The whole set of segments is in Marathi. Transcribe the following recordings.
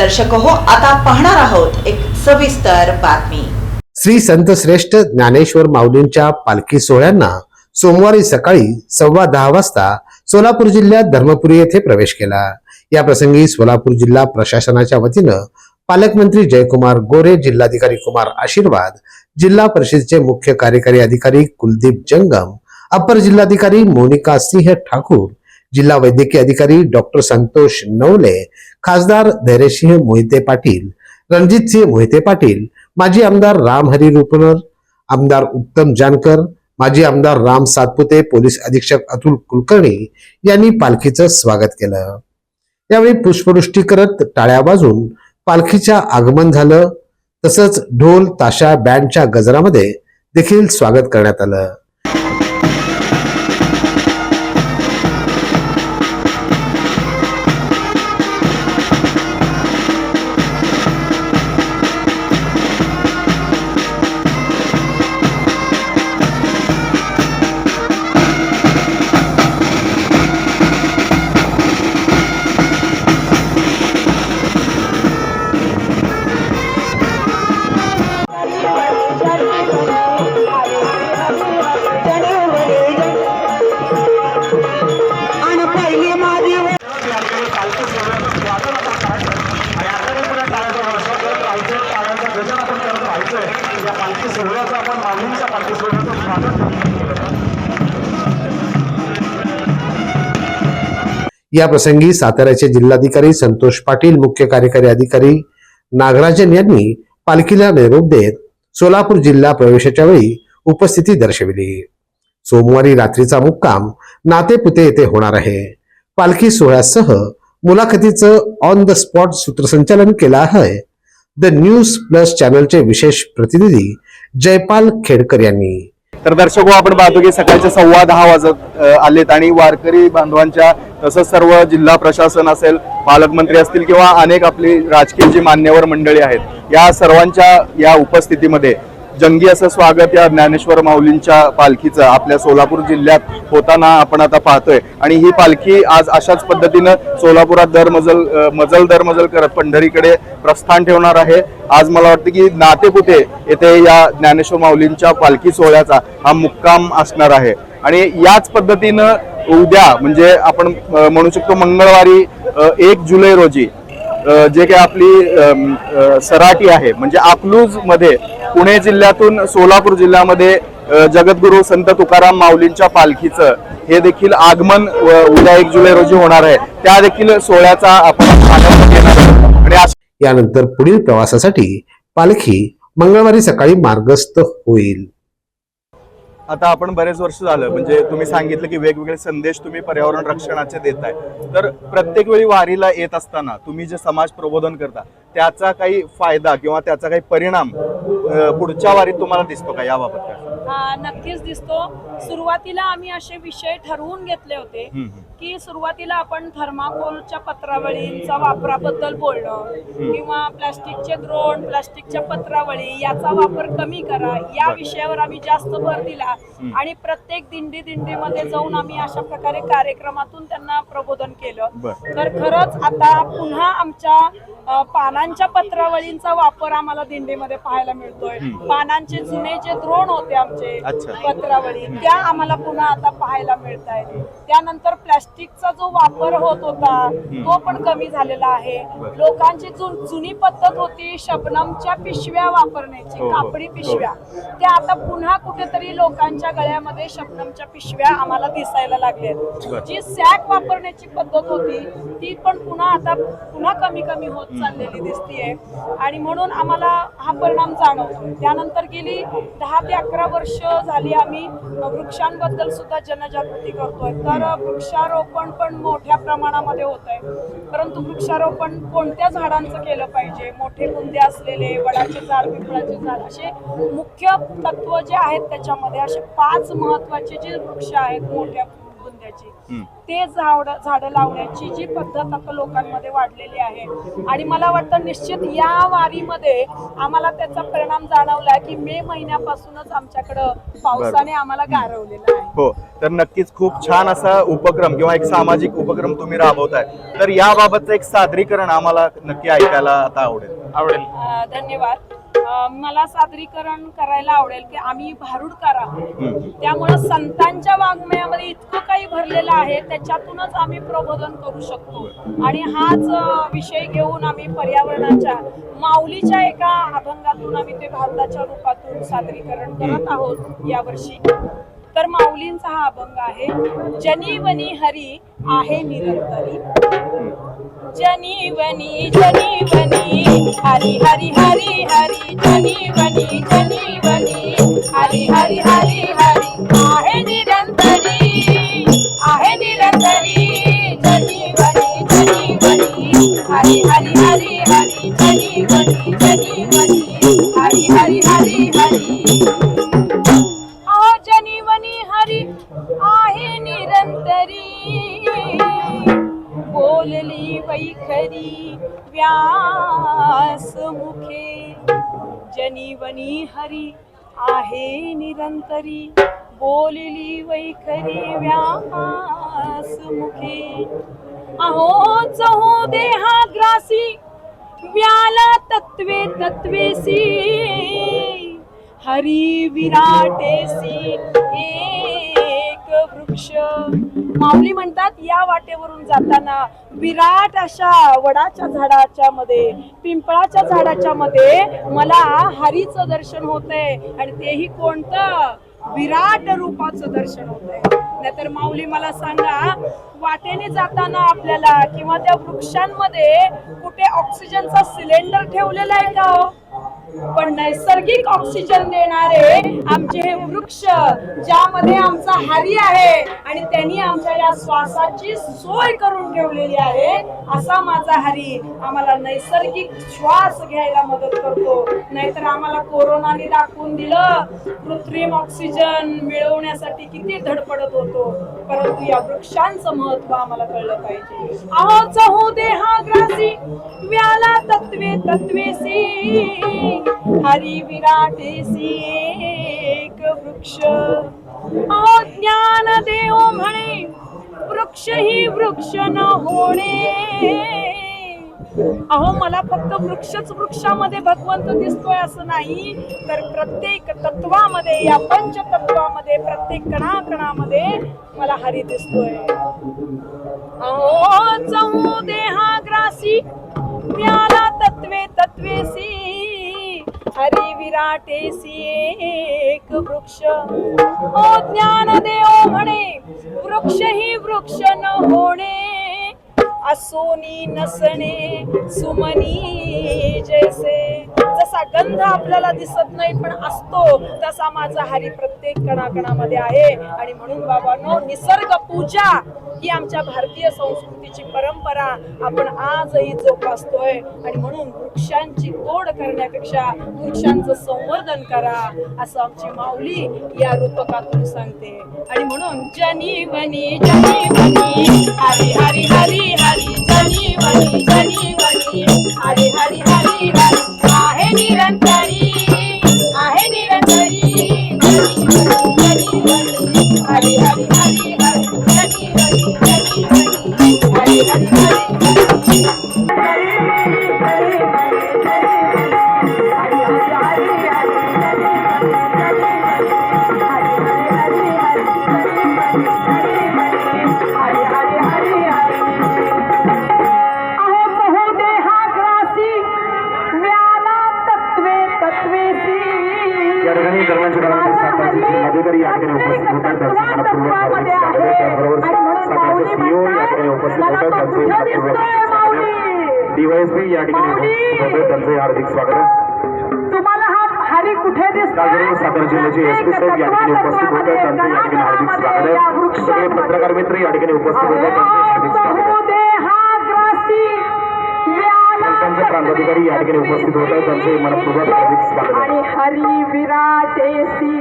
दर्शक हो आता पाहणार आहोत एक सविस्तर बातमी. श्री संत श्रेष्ठ ज्ञानेश्वर माऊलींच्या पालखी सोहळ्यांना सोमवारी सकाळी सव्वा दहा वाजता सोलापूर जिल्ह्यात धर्मपुरी येथे प्रवेश केला. या प्रसंगी सोलापूर जिल्हा प्रशासनाच्या वतीनं पालकमंत्री जयकुमार गोरे जिल्हाधिकारी कुमार आशीर्वाद जिल्हा परिषदेचे मुख्य कार्यकारी अधिकारी कुलदीप जंगम अपर जिल्हाधिकारी मोनिका सिंह ठाकूर जिल्हा वैद्यकीय अधिकारी डॉक्टर संतोष नवले खासदार धैर्यसिंह मोहिते पाटील रणजितसिंह मोहिते पाटील माजी आमदार रामहरी रुपनर आमदार उत्तम जानकर माजी आमदार राम सातपुते पोलीस अधीक्षक अतुल कुलकर्णी यांनी पालखीचं स्वागत केलं. यावेळी पुष्पवृष्टी करत टाळ्या वाजून पालखीच्या आगमन झालं. तसंच ढोल ताशा बँडच्या गजरामध्ये देखील स्वागत करण्यात आलं. या प्रसंगी साताऱ्याचे जिल्हाधिकारी संतोष पाटील मुख्य कार्यकारी अधिकारी नागराजन यांनी पालखीला निरोप देत सोलापूर जिल्हा प्रवेशाच्या वेळी उपस्थिती दर्शविली. सोमवारी रात्रीचा मुक्काम नातेपुते येथे होणार आहे. पालखी सोहळ्यासह मुलाखतीचं ऑन द स्पॉट सूत्रसंचालन केलं आहे. द न्यूज प्लस चॅनलचे विशेष प्रतिनिधी जयपाल खेडकर यांनी. तर दर्शक हो, आपण पाहतो की सकाळचे सव्वा दहा वाजत आलेत आणि वारकरी बांधवांच्या तसंच सर्व जिल्हा प्रशासन असेल पालकमंत्री असतील किंवा अनेक आपली राजकीय जी मान्यवर मंडळी आहेत या सर्वांच्या या उपस्थितीमध्ये जंगी असं स्वागत या ज्ञानेश्वर माऊलींच्या पालखीचं आपल्या सोलापूर जिल्ह्यात होताना आपण आता पाहतोय. आणि ही पालखी आज अशाच पद्धतीनं सोलापुरात दर मजल दरमजल मजल दर मजल करत पंढरीकडे प्रस्थान ठेवणार आहे. आज मला वाटतं की नातेपुते येथे या ज्ञानेश्वर माऊलींच्या पालखी सोहळ्याचा हा मुक्काम असणार आहे. आणि याच पद्धतीनं उद्या म्हणजे आपण म्हणू शकतो मंगळवारी एक जुलै रोजी जे काही आपली सराटी आहे म्हणजे अकलूजमध्ये पुणे जिल्ह्यातून सोलापूर जिल्ह्यामध्ये जगद्गुरु जगद्गुरू संत तुकाराम माऊलींच्या पालखीचं हे देखील आगमन उद्या एक जुलै रोजी होणार आहे. त्या देखील सोहळ्याचा आपण आनंद घेणार आणि यानंतर पुढील प्रवासासाठी पालखी मंगळवारी सकाळी मार्गस्थ होईल. आता आपण बरेच वर्ष झालं म्हणजे तुम्ही सांगितलं की वेगवेगळे संदेश तुम्ही पर्यावरण रक्षणाचे देताय तर प्रत्येक वेळी वारीला येत असताना तुम्ही जे समाज प्रबोधन करता त्याचा काही फायदा किंवा त्याचा काही परिणाम पुढच्या वारीत तुम्हाला दिसतो का याबाबत काय? हा नक्कीच दिसतो सुरुवातीला आम्ही असे विषय ठरवून घेतले होते. की सुरुवातीला आपण थर्माकोलच्या पत्रावळींचा वापराबद्दल बोलणं किंवा प्लास्टिकचे द्रोण प्लास्टिकच्या पत्रावळी याचा वापर कमी करा या. विषयावर आम्ही जास्त भर दिला आणि प्रत्येक दिंडी दिंडीमध्ये जाऊन आम्ही अशा प्रकारे कार्यक्रमातून त्यांना प्रबोधन केलं. तर खरंच आता पुन्हा आमच्या पानांच्या पत्रावळींचा वापर आम्हाला दिंडीमध्ये पाहायला मिळतोय. पानांचे जुने जे द्रोण होते आमचे. पत्रावळी त्या आम्हाला पुन्हा आता पाहायला मिळत आहेत त्यानंतर प्लास्टिकचा जो वापर होत होता तो पण कमी झालेला आहे. लोकांची जु- जुनी पद्धत होती शबनमच्या पिशव्या वापरण्याची हो, हो. कापडी पिशव्या. त्या आता पुन्हा कुठेतरी लोकांच्या गळ्यामध्ये शबनमच्या पिशव्या आम्हाला दिसायला लागल्या जी सॅक वापरण्याची पद्धत होती ती पण पुन्हा आता पुन्हा कमी कमी होत चाललेली दिसतीये. आणि म्हणून आम्हाला हा परिणाम जाणवतो. त्यानंतर गेली दहा ते अकरा वर्ष झाली आम्ही वृक्षांबद्दल सुद्धा जनजागृती करतोय. तर वृक्षारोपण पण मोठ्या प्रमाणामध्ये होत आहे परंतु वृक्षारोपण कोणत्या झाडांचं केलं पाहिजे? मोठे बुंदे असलेले वडाचे झाड पिंपळाचे झाड असे मुख्य तत्व जे आहेत त्याच्यामध्ये असे पाच महत्त्वाचे जे वृक्ष आहेत मोठ्या करायची ते झाड झाडं लावण्याची जी पद्धत आता लोकांमध्ये वाढलेली आहे. आणि मला वाटतं निश्चित या वारीमध्ये आम्हाला त्याचा परिणाम जाणवला की मे महिन्यापासूनच आमच्याकडं पावसाने आम्हाला गारवलेलं आहे. हो तर नक्कीच खूप छान असा उपक्रम किंवा एक सामाजिक उपक्रम तुम्ही राबवताय. तर याबाबतचं एक सादरीकरण आम्हाला नक्की ऐकायला आता आवडेल. आवडेल. धन्यवाद. मला सादरीकरण करायला आवडेल की आम्ही भारुडकार आहोत त्यामुळे संतांच्या वाङ्मयामध्ये इतकं काही भरलेलं आहे त्याच्यातूनच आम्ही प्रबोधन करू शकतो. आणि हाच विषय घेऊन आम्ही पर्यावरणाच्या माऊलीच्या एका अभंगातून आम्ही ते भारताच्या रूपातून सादरीकरण करत आहोत यावर्षी. तर माऊलींचा हा अभंग आहे जनीवनी हरी आहे निरंतरी. जनीवनी जनीवनी हरी हरी हरी हरी जनीवनी जनीवनी हरी हरी हरी हरी आहे निरंतरी आहे निरंतरी. जनीवनी जनीवनी हरी हरी हरी हरी आहे निरंतरी. बोलली वैखरी व्यास मुखे. अहो चहू देहाग्रासी व्याला तत्वे तत्वेसी. हरी विराटेसी एक वृक्ष. माऊली म्हणतात या वाटेवरून जाताना विराट अशा वडाच्या झाडाच्या मध्ये पिंपळाच्या झाडाच्या मध्ये मला हरीचं दर्शन होतंय आणि तेही कोणतं? विराट रूपाचं दर्शन होतंय. नाहीतर माऊली मला सांगा वाटेने जाताना आपल्याला किंवा त्या वृक्षांमध्ये कुठे ऑक्सिजनचा सिलेंडर ठेवलेला आहे का हो? पण नैसर्गिक ऑक्सिजन देणारे आमचे हे वृक्ष ज्यामध्ये आमचा हरी आहे आणि त्यांनी आमच्या या श्वासाची सोय करून ठेवलेली आहे असा माझा हरी. आम्हाला नैसर्गिक श्वास घ्यायला मदत करतो. नाहीतर आम्हाला कोरोनाने दाखवून दिलं कृत्रिम ऑक्सिजन मिळवण्यासाठी किती धडपडत होतो. परंतु या वृक्षांचं महत्त्व आम्हाला कळलं पाहिजे. अहो चहू देहाग्रासी व्याला तत्वे तत्वेसी. हरी विराटेसी एक वृक्ष। अहो ज्ञान देव म्हणे वृक्ष ही वृक्ष न होणे। अहो मला फक्त वृक्षच वृक्षामध्ये भगवंत दिसतोय असं नाही तर प्रत्येक तत्वामध्ये या पंचतत्वामध्ये प्रत्येक कणाकणामध्ये मला हरी दिसतोय. अहो चौ देहा ग्रासी ज्ञाना तत्वे तत्वेसी हरी विराटेसी एक वृक्ष. ओ ज्ञान देव म्हणे वृक्ष ही वृक्ष न होणे. असोनी नसणे सुमनी जैसे. तसा गंध आपल्याला दिसत नाही पण असतो. तसा माझा हरी प्रत्येक कणाकणामध्ये आहे. आणि म्हणून बाबांनो निसर्ग पूजा ही आमच्या भारतीय संस्कृतीची परंपरा. आपण आजही जोपासतोय. आणि म्हणून वृक्षांची तोड करण्यापेक्षा वृक्षांचं संवर्धन करा असं आमची माऊली या रूपकातून सांगते. आणि म्हणून जनी वनी जनी वनी हरी हरी हरी हरी जनी वनी जनी वनी. डीवायएसपी या ठिकाणी त्यांचंही हार्दिक स्वागत. तुम्हाला हा हरी कुठे दिसतो सातारा जिल्ह्याचे एस पी साहेब या ठिकाणी उपस्थित होत. आहेत त्यांचं या ठिकाणी हार्दिक स्वागत आहे. सगळे पत्रकार मित्र या ठिकाणी उपस्थित होत. त्यांचे हार्दिक स्वागत प्रांताधिकारी या ठिकाणी उपस्थित होत. आहेत त्यांचे मनपूर्वक हार्दिक स्वागत आहे. हरी विराटेसी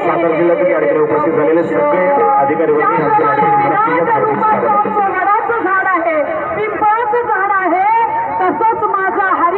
सातारा जिल्ह्यातील या ठिकाणी उपस्थित झालेले सगळे अधिकारी वर्ग यांचे हार्दिक स्वागत